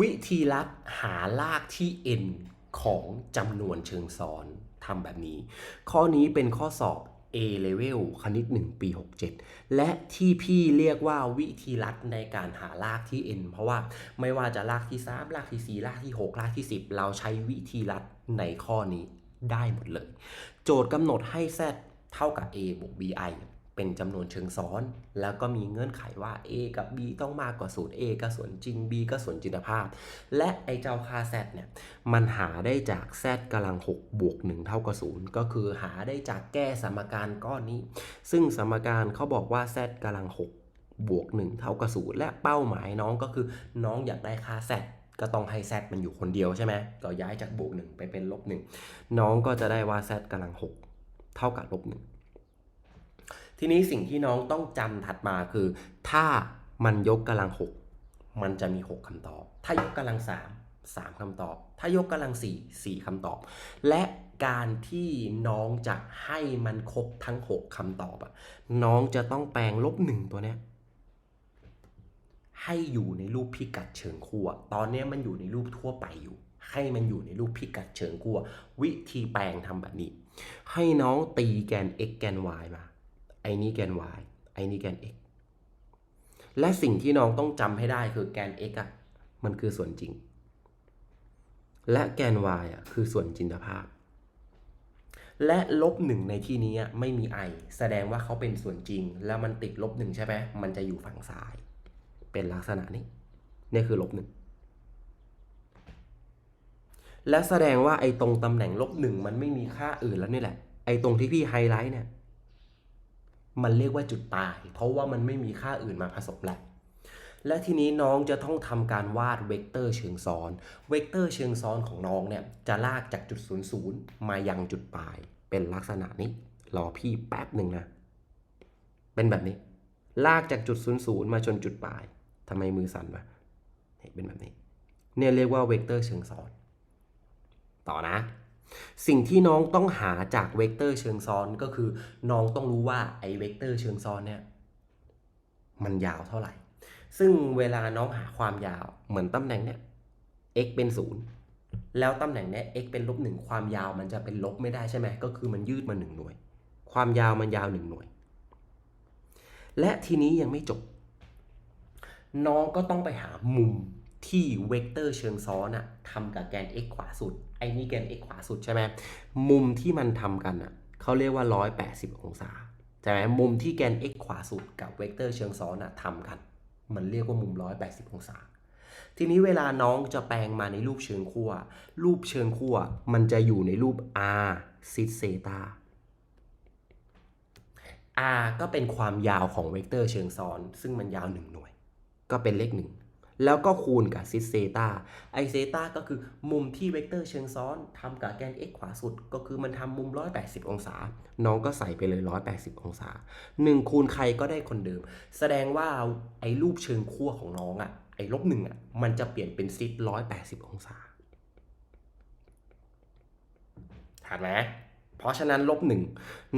วิธีลัดหารากที่ n ของจำนวนเชิงซ้อนทำแบบนี้ ข้อนี้เป็นข้อสอบ A level คณิต 1 ปี 67 และที่พี่เรียกว่าวิธีลัดในการหารากที่ n เพราะว่าไม่ว่าจะรากที่3รากที่4รากที่6รากที่ 10 เราใช้วิธีลัดในข้อนี้ได้หมดเลย โจทย์กำหนดให้ z เท่ากับ a บวก bi เป็นจำนวนเชิงซ้อน แล้วก็มีเงื่อนไขว่า a กับ b ต้องมากกว่าสูตร a ก็ส่วนจริง b ก็ส่วนจินตภาพ และไอเจ้าค่า z เนี่ย มันหาได้จาก z กำลัง6บวก1เท่ากับ0ก็คือหาได้จากแก้สมการก้อนนี้ ซึ่งสมการเขาบอกว่า z กำลัง6บวก1เท่ากับ0และเป้าหมายน้องก็คือน้องอยากได้ค่า z ก็ต้องให้ z มันอยู่คนเดียวใช่ไหมก็ย้ายจากบวก1ไปเป็นลบ1น้องก็จะได้ว่า z กำลัง6เท่ากับลบ1 ทีนี้สิ่งที่น้องต้องจำถัดมาคือ ถ้ามันยกกำลัง 6 มันจะมี 6คำตอบ ถ้ายกกำลัง 3 3คำตอบ ถ้ายกกำลัง 4 4คำตอบ และการที่น้องจะให้มันครบทั้ง 6คำตอบอะน้องจะต้องแปลงลบ1ตัวเนี้ยให้อยู่ในรูปพิกัดเชิงขั้วตอนนี้มันอยู่ในรูปทั่วไปอยู่ ให้มันอยู่ในรูปพิกัดเชิงขั้ววิธีแปลงทำแบบนี้ ให้น้องตีแกน x แกน y มา ไอ้นี้แกน y ไอ้นี้แกน x และสิ่งที่น้องต้องจำให้ได้คือแกน x อะมันคือส่วนจริง และแกน y อะคือส่วนจินตภาพ และลบหนึ่งในที่นี้ไม่มี i แสดงว่าเขาเป็นส่วนจริง แล้วมันติดลบหนึ่งใช่ไหมมันจะอยู่ฝั่งซ้าย เป็นลักษณะนี้นี่คือลบหนึ่งและแสดงว่าไอ้ตรงตำแหน่งลบหนึ่งมันไม่มีค่าอื่นแล้วนี่แหละ ไอ้ตรงที่พี่ไฮไลท์เนี่ย มันเรียกว่าจุดตาย เพราะว่ามันไม่มีค่าอื่นมาผสมแล้วและทีนี้น้องจะต้องทำการวาดเวกเตอร์เชิงซ้อน เวกเตอร์เชิงซ้อนของน้องเนี่ยจะลากจากจุดศูนย์ศูนย์มายังจุดปลาย เป็นลักษณะนี้ รอพี่แป๊บหนึ่งนะ เป็นแบบนี้ ลากจากจุดศูนย์ศูนย์มาจนจุดปลายทำไมมือสั่นวะเป็นแบบนี้ เนี่ยเรียกว่าเวกเตอร์เชิงซ้อน ต่อนะ สิ่งที่น้องต้องหาจากเวกเตอร์เชิงซ้อนก็คือ น้องต้องรู้ว่าไอ้เวกเตอร์เชิงซ้อนเนี่ยมันยาวเท่าไหร่ ซึ่งเวลาน้องหาความยาวเหมือนตำแหน่งเนี่ย x เป็นศูนย์แล้วตำแหน่งเนี้ย x เป็นลบหนึ่งความยาวมันจะเป็นลบไม่ได้ใช่ไหมก็คือมันยืดมาหนึ่งหน่วย ความยาวมันยาวหนึ่งหน่วย และทีนี้ยังไม่จบ น้องก็ต้องไปหามุม ที่เวกเตอร์เชิงซ้อนอะทำกับแกน x ขวาสุด ไอ้นี่แกน x ขวาสุดใช่ไหมมุมที่มันทำกันอะเขาเรียกว่า 180 องศาใช่ไหมมุมที่แกน x ขวาสุดกับเวกเตอร์เชิงซ้อนอะทำกัน มันเรียกว่ามุม 180 องศา ทีนี้เวลาน้องจะแปลงมาในรูปเชิงขั้วรูปเชิงขั้วมันจะอยู่ในรูป r ซิเซตา r ก็เป็นความยาวของเวกเตอร์เชิงซ้อน ซึ่งมันยาว 1 หน่วย ก็เป็นเลข1 แล้วก็คูณกับซิเซตาไอเซตาก็คือมุมที่เวกเตอร์เชิงซ้อนทำกับแกน x ขวาสุด ก็คือมันทำมุม 180 องศา น้องก็ใส่ไปเลย 180 องศา 1 คูณใครก็ได้คนเดิม แสดงว่าไอรูปเชิงขั้วของน้องอะ่ะไอลบหนึ่งอะมันจะเปลี่ยนเป็นซิด180 องศาถัดไหมเพราะฉะนั้นลบหนึ่ง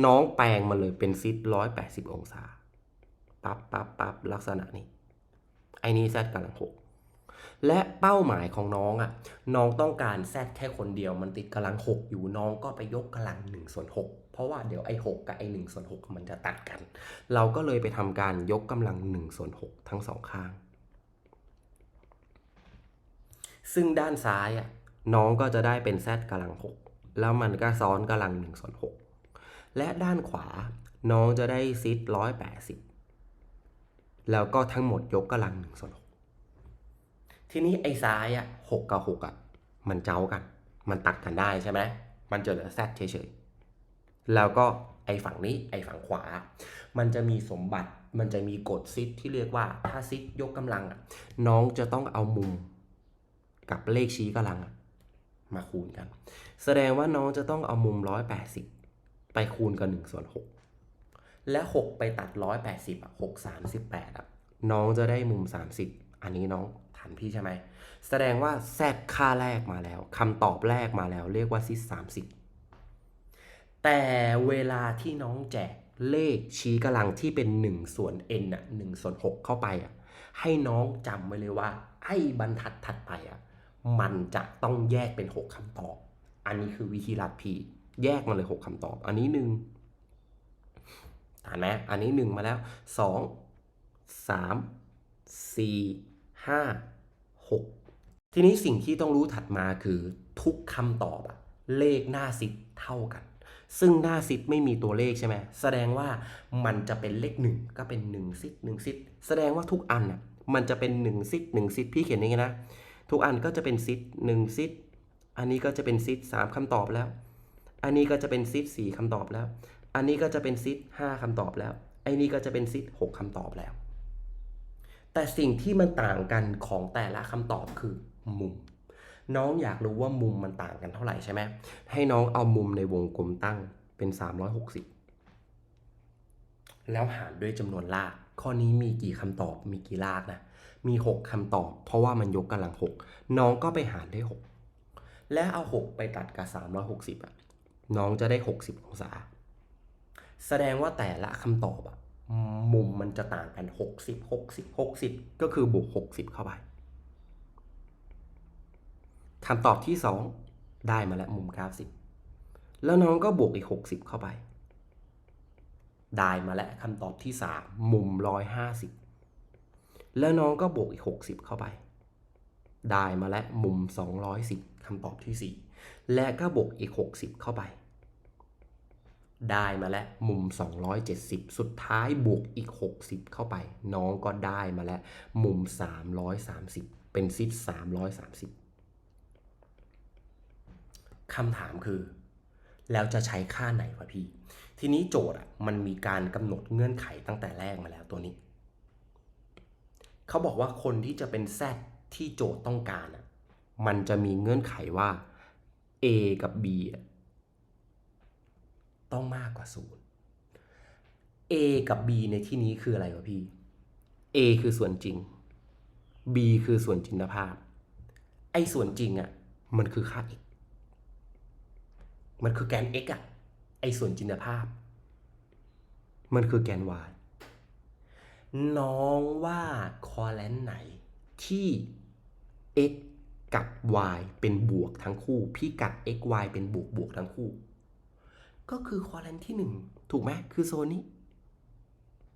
น้องแปลงมาเลยเป็นซิด180 องศา ปั๊บปั๊บปั๊บลักษณะนี้ อ้นี่แซดกำลังหกและเป้าหมายของน้องอะ น้องต้องการแซดแค่คนเดียวมันติดกำลังหกอยู่น้องก็ไปยกกำลังหนึ่งส่วนหกเพราะว่าเดี๋ยวไอ้หกกับไอ้หนึ่งส่วนหกมันจะตัดกัน เราก็เลยไปทำการยกกำลังหนึ่งส่วนหกทั้งสองข้าง ซึ่งด้านซ้ายอะน้องก็จะได้เป็น z กำลังหกแล้วมันก็ซ้อนกำลังหนึ่งส่วนหกและด้านขวาน้องจะได้ซิดร้อยแปดสิบ แล้วก็ทั้งหมดยกกำลังหนึ่งส่วนหกทีนี้ไอ้ซ้ายอะหกกับหกอะมันเจ้ากัน มันตัดกันได้ใช่ไหมมันจะเหลือ z เฉยๆแล้วก็ไอ้ฝั่งนี้ไอ้ฝั่งขวา มันจะมีสมบัติมันจะมีกฎซิดที่เรียกว่าถ้าซิดยกกำลังอะน้องจะต้องเอามุมกับเลขชี้กำลังอะมาคูณกัน แสดงว่าน้องจะต้องเอามุม 180 ไปคูณกับ1ส่วน6 และ 6 ไปตัด 180อะ6 38อะน้องจะได้มุม 30 อันนี้น้องทันพี่ใช่ไหม แสดงว่าแซดค่าแรกมาแล้วคำตอบแรกมาแล้ว เรียกว่าซิด30 แต่เวลาที่น้องแจกเลขชี้กำลังที่เป็น 1 ส่วน n อะ1ส่วน 6 เข้าไปอะให้น้องจำไว้เลยว่า ไอ้บรรทัดถัดไปอะมันจะต้องแยกเป็น 6คำตอบ อันนี้คือวิธีลัดพีแยกมาเลย 6คำตอบ อันนี้หนึ่ง อ่านไหมอันนี้หนึ่งมาแล้วสองสามสี่ห้าหกทีนี้สิ่งที่ต้องรู้ถัดมาคือทุกคำตอบอะเลขหน้าซิดเท่ากัน ซึ่งหน้าซิดไม่มีตัวเลขใช่ไหมแสดงว่ามันจะเป็นเลขหนึ่งก็เป็นหนึ่งซิดหนึ่งซิดแสดงว่าทุกอันอะมันจะเป็นหนึ่งซิดหนึ่งซิดพี่เขียนอย่างนี้นะ ทุกอันก็จะเป็นซิดหนึ่งซิดอันนี้ก็จะเป็นซิดสามคำตอบแล้ว อันนี้ก็จะเป็นซิดสี่คำตอบแล้ว อันนี้ก็จะเป็นซิดห้าคำตอบแล้ว ไอ้นี่ก็จะเป็นซิดหกคำตอบแล้ว แต่สิ่งที่มันต่างกันของแต่ละคำตอบคือมุม น้องอยากรู้ว่ามุมมันต่างกันเท่าไหร่ใช่ไหม ให้น้องเอามุมในวงกลมตั้งเป็น 360 แล้วหารด้วยจำนวนราก ข้อนี้มีกี่คำตอบ มีกี่รากนะ มี 6คำตอบ เพราะว่ามันยกกำลัง 6 น้องก็ไปหารด้วย 6 และเอา 6 ไปตัดกับ 360อะ น้องจะได้ 60 องศา แสดงว่าแต่ละคำตอบอะมุมมันจะต่างกัน 60 60 60 ก็คือบวก 60 เข้าไปคำตอบที่ 2 ได้มาแล้วมุม 90 แล้วน้องก็บวกอีก 60 เข้าไป ได้มาแล้วคำตอบที่ 3 มุม 150 แล้วน้องก็บวกอีก 60 เข้าไป ได้มาแล้วมุม 210คำตอบที่ 4 และก็บวกอีก 60 เข้าไป ได้มาแล้วมุม 270 สุดท้ายบวกอีก 60 เข้าไป น้องก็ได้มาแล้วมุม 330 เป็นซิด330คำถามคือ แล้วจะใช้ค่าไหนวะพี่ ทีนี้โจทย์อะมันมีการกำหนดเงื่อนไขตั้งแต่แรกมาแล้วตัวนี้ เขาบอกว่าคนที่จะเป็น Z ที่โจทย์ต้องการอะมันจะมีเงื่อนไขว่า A กับ B อะ ต้องมากกว่า0 A กับ B ในที่นี้คืออะไรวะพี่ A คือส่วนจริง B คือส่วนจินตภาพ ไอ้ส่วนจริงอะ มันคือค่า x มันคือแกน x อะ ไอ้ส่วนจินตภาพ มันคือแกน y น้องว่าคอแลนไหนที่ x กับ y เป็นบวกทั้งคู่ พี่กัด x y เป็นบวกบวกทั้งคู่ ก็คือคอแลนที่ 1 ถูกไหมคือโซนนี้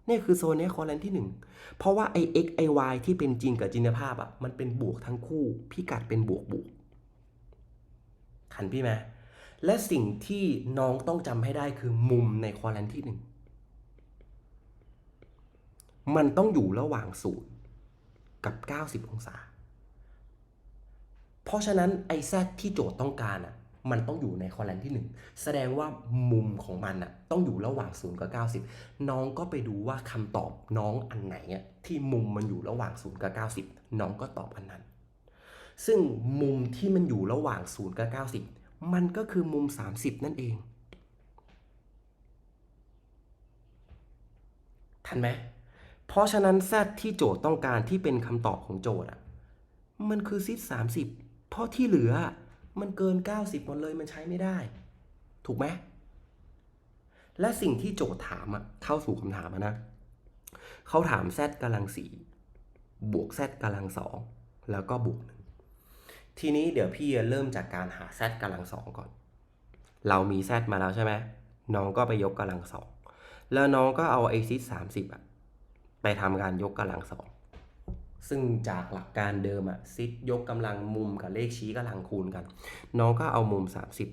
นี่คือโซนนี้คอแลนที่ 1 เพราะว่าไอ x ไอ y ที่เป็นจริงกับจินตภาพอะมันเป็นบวกทั้งคู่พี่กัดเป็นบวกบวกขันพี่ไหมและสิ่งที่น้องต้องจำให้ได้คือมุมในคอลันที่หนึ่งมันต้องอยู่ระหว่างศูนย์กับ 90 องศา เพราะฉะนั้นไอแซที่โจทย์ต้องการอะ มันต้องอยู่ในคอลันที่ 1 แสดงว่ามุมของมันอะต้องอยู่ระหว่าง 0 กับ 90 น้องก็ไปดูว่าคำตอบน้องอันไหนอะที่มุมมันอยู่ระหว่าง 0 กับ 90 น้องก็ตอบอันนั้น ซึ่งมุมที่มันอยู่ระหว่าง 0 กับ 90 มันก็คือมุม 30 นั่นเอง ทันไหม เพราะฉะนั้น z ที่โจทย์ต้องการที่เป็นคำตอบของโจทย์อะ มันคือซิด30 เพราะที่เหลือ มันเกิน 90 หมดเลยมันใช้ไม่ได้ ถูกไหมและสิ่งที่โจทย์ถามอะเข้าสู่คำถามนะเขาถาม z กำลังสี่บวก z กำลังสองแล้วก็บวกหนึ่งทีนี้เดี๋ยวพี่จะเริ่มจากการหา z กำลังสองก่อน เรามี z มาแล้วใช่ไหมน้องก็ไปยกกำลังสองแล้วน้องก็เอาไอซิดสามสิบอะไปทำการยกกำลังสอง ซึ่งจากหลักการเดิมอะซิดยกกำลังมุมกับเลขชี้กำลังคูณกัน น้องก็เอามุม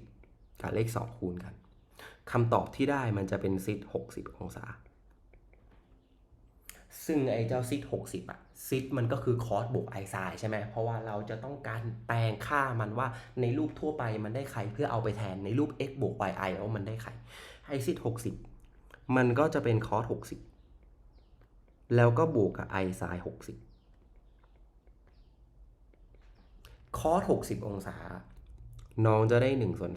30 กับเลข 2 คูณกันคำตอบที่ได้มันจะเป็นซิด60 องศา ซึ่งไอ้เจ้าซิด60อะซิดมันก็คือคอสบวกไอไซน์ใช่ไหมเพราะว่าเราจะต้องการแปลงค่ามันว่าในรูปทั่วไปมันได้ใครเพื่อเอาไปแทนในรูป x บวก y i ว่ามันได้ใครไอซิด60 มันก็จะเป็นคอส60 แล้วก็บวกกับไอไซน์60 คอส60องศา น้องจะได้1ส่วน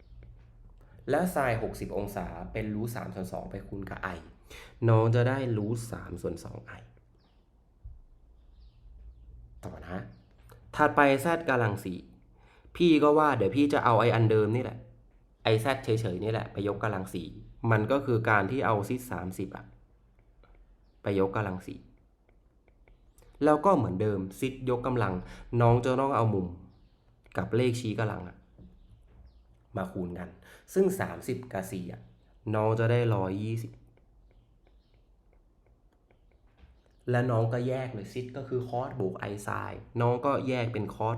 2และไซน์60องศาเป็นรูท3ส่วน2ไปคูณกับ i น้องจะได้รูท3ส่วน2 i ต่อนะถัดไป z กำลัง4พี่ก็ว่าเดี๋ยวพี่จะเอาไออันเดิมนี่แหละไอ z เฉยๆนี่แหละไปยกกำลัง4มันก็คือการที่เอาซิด30อะไปยกกำลัง4 แล้วก็เหมือนเดิมซิดยกกำลัง น้องจะต้องเอามุมกับเลขชี้กำลังอะมาคูณกัน ซึ่ง 30 กับ4อะน้องจะได้ 120 และน้องก็แยกเลยซิดก็คือคอสบวกไอไซน์น้องก็แยกเป็นคอส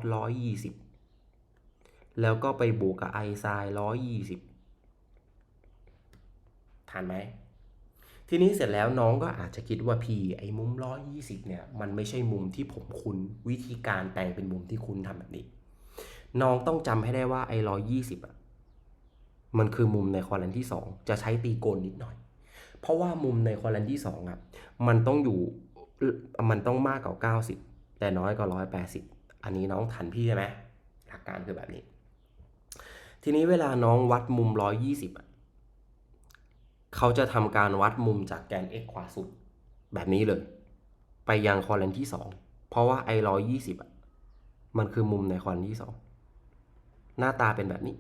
120 แล้วก็ไปบวกกับไอไซน์120ทันไหม ทีนี้เสร็จแล้วน้องก็อาจจะคิดว่าพี่ไอ้มุม120เนี่ยมันไม่ใช่มุมที่ผมคุ้นวิธีการแต่งเป็นมุมที่คุณทำแบบนี้ น้องต้องจำให้ได้ว่าไอ้120อะมันคือมุมในคอลันที่ 2 จะใช้ตีโกนนิดหน่อย เพราะว่ามุมในคอลันที่2อะมันต้องอยู่มันต้องมากกว่า 90 แต่น้อยกว่า 180 อันนี้น้องทันพี่ใช่ไหมหลักการคือแบบนี้ ทีนี้เวลาน้องวัดมุม 120อะ เขาจะทำการวัดมุมจากแกน x ขวาสุด แบบนี้เลย ไปยังคอลันที่ 2 เพราะว่าไอ้ร้อยยี่สิบมันคือมุมในคอลันที่ 2 หน้าตาเป็นแบบนี้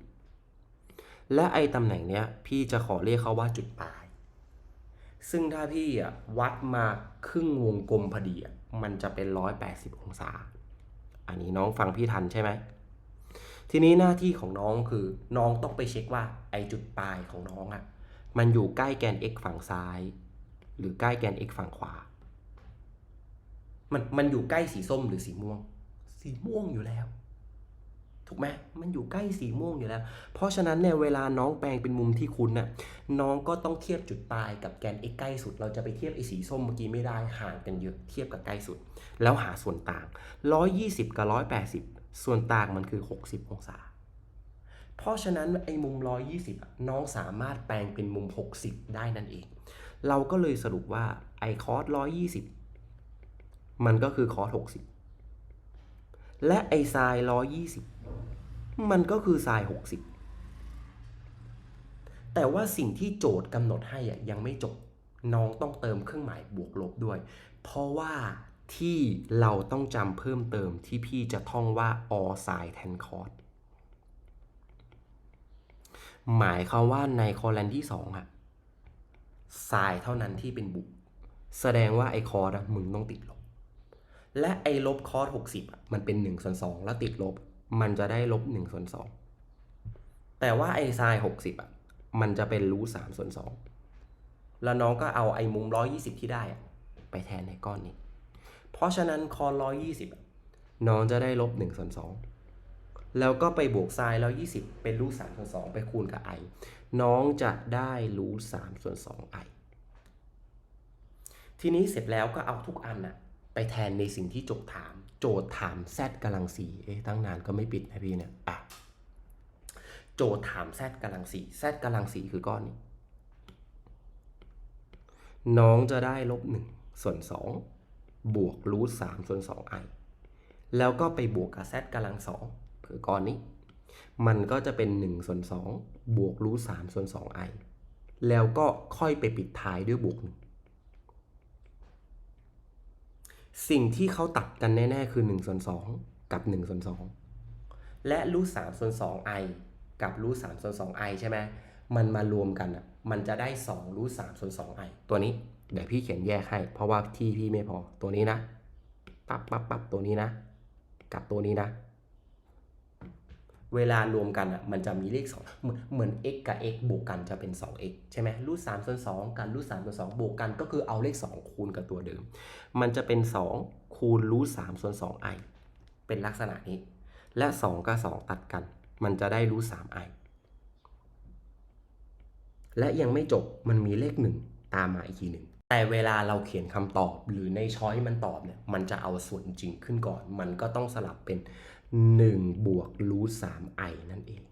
และไอ้ตำแหน่งเนี้ย พี่จะขอเรียกเขาว่าจุดปลาย ซึ่งถ้าพี่อะวัดมาครึ่งวงกลมพอดีอะมันจะเป็น 180 องศา อันนี้น้องฟังพี่ทันใช่ไหม ทีนี้หน้าที่ของน้องคือน้องต้องไปเช็คว่าไอ้จุดปลายของน้องอะ มันอยู่ใกล้แกน x ฝั่งซ้าย หรือใกล้แกน x ฝั่งขวา มันมันอยู่ใกล้สีส้มหรือสีม่วง สีม่วงอยู่แล้ว ถูกไหมมันอยู่ใกล้สีม่วงอยู่แล้ว เพราะฉะนั้นเนี่ยเวลาน้องแปลงเป็นมุมที่คุณน่ะน้องก็ต้องเทียบจุดปลายกับแกน x ใกล้สุด เราจะไปเทียบไอ้สีส้มเมื่อกี้ไม่ได้ห่างกันเยอะเทียบกับใกล้สุด แล้วหาส่วนต่าง 120 กับ 180 ส่วนต่างมันคือ 60 องศา เพราะฉะนั้นไอ้มุม 120 น้องสามารถแปลงเป็นมุม 60 ได้นั่นเอง เราก็เลยสรุปว่าไอ้คอร์ส120 มันก็คือคอร์ส60 และไอ้ไซน์120 มันก็คือไซน์60 แต่ว่าสิ่งที่โจทย์กำหนดให้อะยังไม่จบน้องต้องเติมเครื่องหมายบวกลบด้วย เพราะว่าที่เราต้องจำเพิ่มเติมที่พี่จะท่องว่า all sin tan cos หมายความว่าในคอลันที่สองอะไซน์เท่านั้นที่เป็นบวกแสดงว่าไอ้คอร์ดมึงต้องติดลบ และไอ้ลบคอร์ดหกสิบอะมันเป็นหนึ่งส่วนสองแล้วติดลบ มันจะได้ลบหนึ่งส่วนสองแต่ว่าไอ้ไซน์หกสิบอะมันจะเป็นรูทสามส่วนสองแล้วน้องก็เอาไอ้มุมร้อยี่สิบที่ได้อะไปแทนในก้อนนี้ เพราะฉะนั้นคอร้อยี่สิบน้องจะได้ลบหนึ่งส่วนสอง แล้วก็ไปบวกไซน์แล้ว 20 เป็นรูท3ส่วน2ไปคูณกับ i น้องจะได้รูท3ส่วน2 i ทีนี้เสร็จแล้วก็เอาทุกอันน่ะไปแทนในสิ่งที่โจทย์ถาม โจทย์ถาม z กำลัง4เอ๊ะตั้งนานก็ไม่ปิดนะพี่เนี่ยอะโจทย์ถาม z กำลัง4 z กำลัง4คือก้อนนี้ น้องจะได้ลบ1ส่วน2บวกรูท3ส่วน2 i แล้วก็ไปบวกกับ z กำลัง2 คือก้อนนี้ มันก็จะเป็น1ส่วน2บวกรูท3ส่วน 2 i แล้วก็ค่อยไปปิดท้ายด้วยบวก1สิ่งที่เขาตัดกันแน่ ๆ คือ1ส่วน2กับ1ส่วน2และรูท3ส่วน 2 i กับรูท3ส่วน 2 i ใช่ไหมมันมารวมกันอะ มันจะได้2รูท3ส่วน 2 i ตัวนี้ เดี๋ยวพี่เขียนแยกให้ เพราะว่าที่พี่ไม่พอ ตัวนี้นะ ปั๊บปั๊บปั๊บตัวนี้นะ กับตัวนี้นะ เวลารวมกันอะมันจะมีเลข2เหมือนเหมือน x กับ x บวกกันจะเป็น 2x ใช่ไหมรูท3ส่วน2กันรูท3ส่วน2บวกกันก็คือเอาเลข 2 คูณกับตัวเดิม มันจะเป็น 2 คูณรูท3ส่วน2 i เป็นลักษณะนี้ และ 2 กับ 2 ตัดกัน มันจะได้รูท3 i และยังไม่จบมันมีเลข 1 ตามมาอีกทีหนึ่งแต่เวลาเราเขียนคำตอบหรือในช้อยมันตอบเนี่ยมันจะเอาส่วนจริงขึ้นก่อน มันก็ต้องสลับเป็น 1บวกรูท3 i นั่นเอง